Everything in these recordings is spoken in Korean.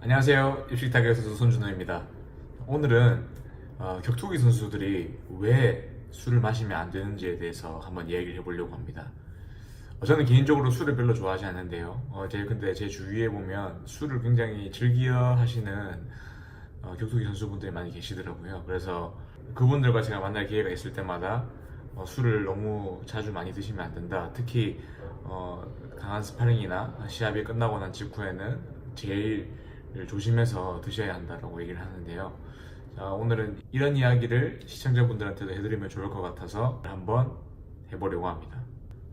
안녕하세요. 입식 타격 선수 손준호입니다. 오늘은 어, 격투기 선수들이 왜 술을 마시면 안 되는지에 대해서 한번 이야기를 해보려고 합니다. 어, 저는 개인적으로 술을 별로 좋아하지 않는데요. 어, 제 근데 제 주위에 보면 술을 굉장히 즐겨 하시는 어, 격투기 선수분들이 많이 계시더라고요. 그래서 그분들과 제가 만날 기회가 있을 때마다 어, 술을 너무 자주 많이 드시면 안 된다. 특히 어, 강한 스파링이나 시합이 끝나고 난 직후에는 제일 조심해서 드셔야 한다라고 얘기를 하는데요. 자, 오늘은 이런 이야기를 시청자분들한테도 해드리면 좋을 것 같아서 한번 해보려고 합니다.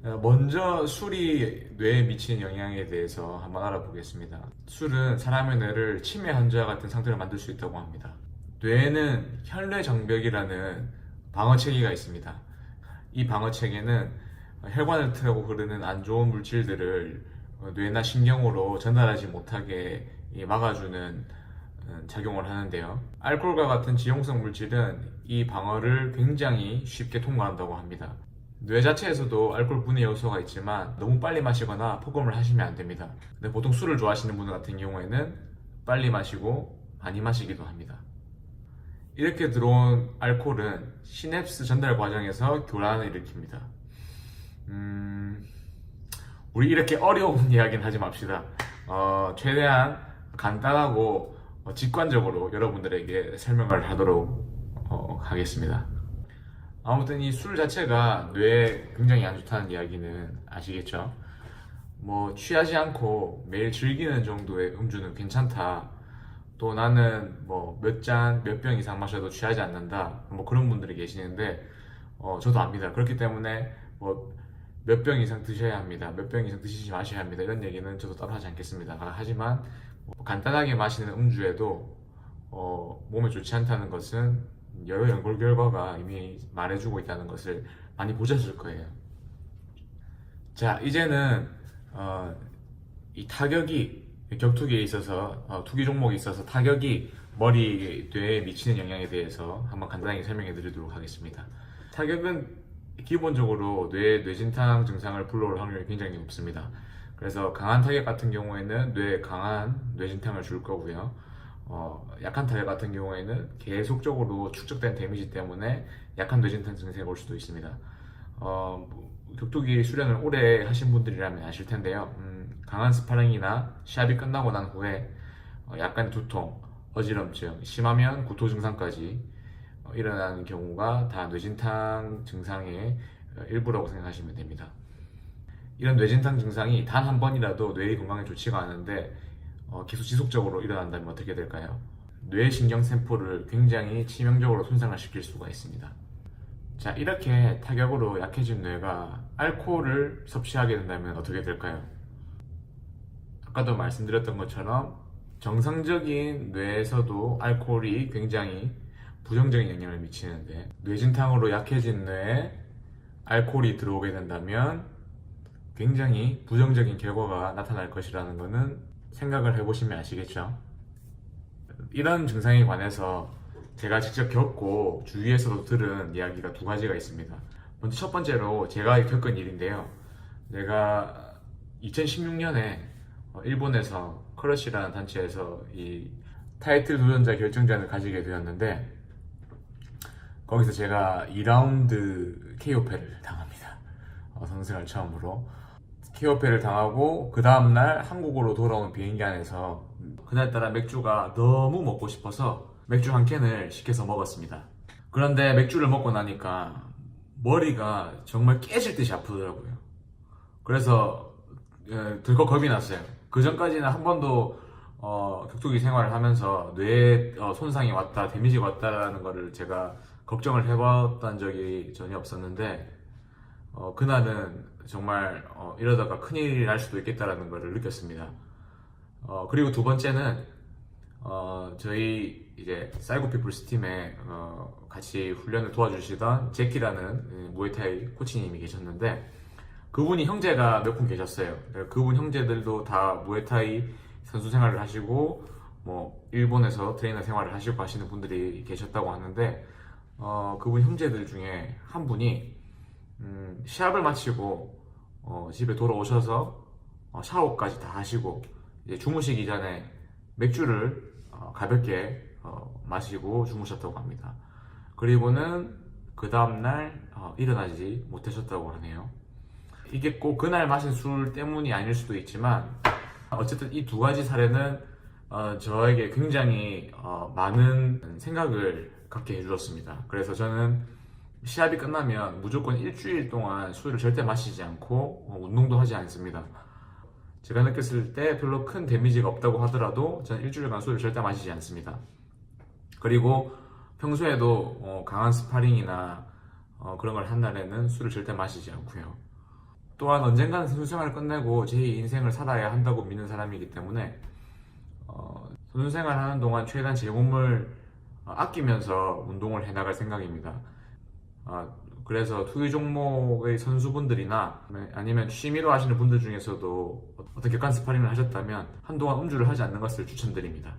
어, 먼저 술이 뇌에 미치는 영향에 대해서 한번 알아보겠습니다. 술은 사람의 뇌를 치매 환자 같은 상태로 만들 수 있다고 합니다. 뇌에는 혈뇌정벽이라는 방어체계가 있습니다. 이 방어체계는 혈관을 타고 흐르는 안 좋은 물질들을 어, 뇌나 신경으로 전달하지 못하게 이 막아주는 어, 작용을 하는데요. 알코올과 같은 지용성 물질은 이 방어를 굉장히 쉽게 통과한다고 합니다. 뇌 자체에서도 알코올 분해 요소가 있지만 너무 빨리 마시거나 폭음을 하시면 안 됩니다. 근데 보통 술을 좋아하시는 분들 같은 경우에는 빨리 마시고 많이 마시기도 합니다. 이렇게 들어온 알코올은 시냅스 전달 과정에서 교란을 일으킵니다. 음, 우리 이렇게 어려운 이야기는 하지 맙시다. 어, 최대한 간단하고 어, 직관적으로 여러분들에게 설명을 하도록 어, 하겠습니다. 아무튼 이 술 자체가 뇌에 굉장히 안 좋다는 이야기는 아시겠죠? 뭐 취하지 않고 매일 즐기는 정도의 음주는 괜찮다. 또 나는 뭐 몇 잔, 몇 병 이상 마셔도 취하지 않는다. 뭐 그런 분들이 계시는데 어, 저도 압니다. 그렇기 때문에 뭐 몇 병 이상 드셔야 합니다. 몇 병 이상 드시지 마셔야 합니다. 이런 얘기는 저도 따로 하지 않겠습니다. 하지만 뭐 간단하게 마시는 음주에도 어, 몸에 좋지 않다는 것은 여러 연구 결과가 이미 말해주고 있다는 것을 많이 보셨을 거예요. 자, 이제는 어, 이 타격이 격투기에 있어서 어, 투기 종목에 있어서 타격이 머리 뇌에 미치는 영향에 대해서 한번 간단하게 설명해 드리도록 하겠습니다. 타격은 기본적으로 뇌 뇌진탕 증상을 불러올 확률이 굉장히 높습니다. 그래서 강한 타격 같은 경우에는 뇌에 강한 뇌진탕을 줄 거고요. 어, 약한 타격 같은 경우에는 계속적으로 축적된 데미지 때문에 약한 뇌진탕 증세가 올 수도 있습니다. 어, 뭐, 격투기 수련을 오래 하신 분들이라면 아실 텐데요. 음, 강한 스파링이나 시합이 끝나고 난 후에 어, 약간 두통, 어지럼증, 심하면 구토 증상까지 어, 일어나는 경우가 다 뇌진탕 증상의 어, 일부라고 생각하시면 됩니다. 이런 뇌진탕 증상이 단 한 번이라도 뇌의 건강에 좋지가 않은데 어, 계속 지속적으로 일어난다면 어떻게 될까요? 뇌 신경 세포를 굉장히 치명적으로 손상을 시킬 수가 있습니다. 자, 이렇게 타격으로 약해진 뇌가 알코올을 섭취하게 된다면 어떻게 될까요? 아까도 말씀드렸던 것처럼 정상적인 뇌에서도 알코올이 굉장히 부정적인 영향을 미치는데 뇌진탕으로 약해진 뇌에 알코올이 들어오게 된다면 굉장히 부정적인 결과가 나타날 것이라는 것은 생각을 해보시면 아시겠죠? 이런 증상에 관해서 제가 직접 겪고 주위에서도 들은 이야기가 두 가지가 있습니다. 먼저 첫 번째로 제가 겪은 일인데요. 내가 2016년에 일본에서 크러쉬라는 단체에서 이 타이틀 도전자 결정전을 가지게 되었는데 거기서 제가 2라운드 KO패를 당합니다. 어, 성생활 처음으로 KO패를 당하고 그 다음날 한국으로 돌아온 비행기 안에서 그날따라 맥주가 너무 먹고 싶어서 맥주 한 캔을 시켜서 먹었습니다. 그런데 맥주를 먹고 나니까 머리가 정말 깨질 듯이 아프더라고요. 그래서 예, 들컥 겁이 났어요. 그 전까지는 한 번도 어, 격투기 생활을 하면서 뇌에 어, 손상이 왔다, 데미지가 왔다라는 거를 제가 걱정을 해봤던 적이 전혀 없었는데 어, 그날은 정말 어, 이러다가 큰일이 날 수도 있겠다라는 것을 느꼈습니다. 어, 그리고 두 번째는 어, 저희 이제 사이고 피플스 팀에 어, 같이 훈련을 도와주시던 제키라는 예, 무에타이 코치님이 계셨는데 그분이 형제가 몇 분 계셨어요. 그분 형제들도 다 무에타이 선수 생활을 하시고 뭐 일본에서 트레이너 생활을 하시고 하시는 분들이 계셨다고 하는데 어, 그분 형제들 중에 한 분이 음, 시합을 마치고 어, 집에 돌아오셔서 어, 샤워까지 다 하시고 이제 주무시기 전에 맥주를 어, 가볍게 어, 마시고 주무셨다고 합니다. 그리고는 그 다음날 어, 일어나지 못하셨다고 하네요. 이게 꼭 그날 마신 술 때문이 아닐 수도 있지만 어쨌든 이 두 가지 사례는 어, 저에게 굉장히 어, 많은 생각을 갖게 해주었습니다. 그래서 저는 시합이 끝나면 무조건 일주일 동안 술을 절대 마시지 않고 어, 운동도 하지 않습니다. 제가 느꼈을 때 별로 큰 데미지가 없다고 하더라도 저는 일주일간 술을 절대 마시지 않습니다. 그리고 평소에도 어, 강한 스파링이나 어, 그런 걸 한 날에는 술을 절대 마시지 않고요. 또한 언젠가는 선수 생활을 끝내고 제 인생을 살아야 한다고 믿는 사람이기 때문에 어, 선수 생활 하는 동안 최대한 제 몸을 어, 아끼면서 운동을 해나갈 생각입니다. 아, 그래서 투기 종목의 선수분들이나 아니면 취미로 하시는 분들 중에서도 어떤 격한 스파링을 하셨다면 한동안 음주를 하지 않는 것을 추천드립니다.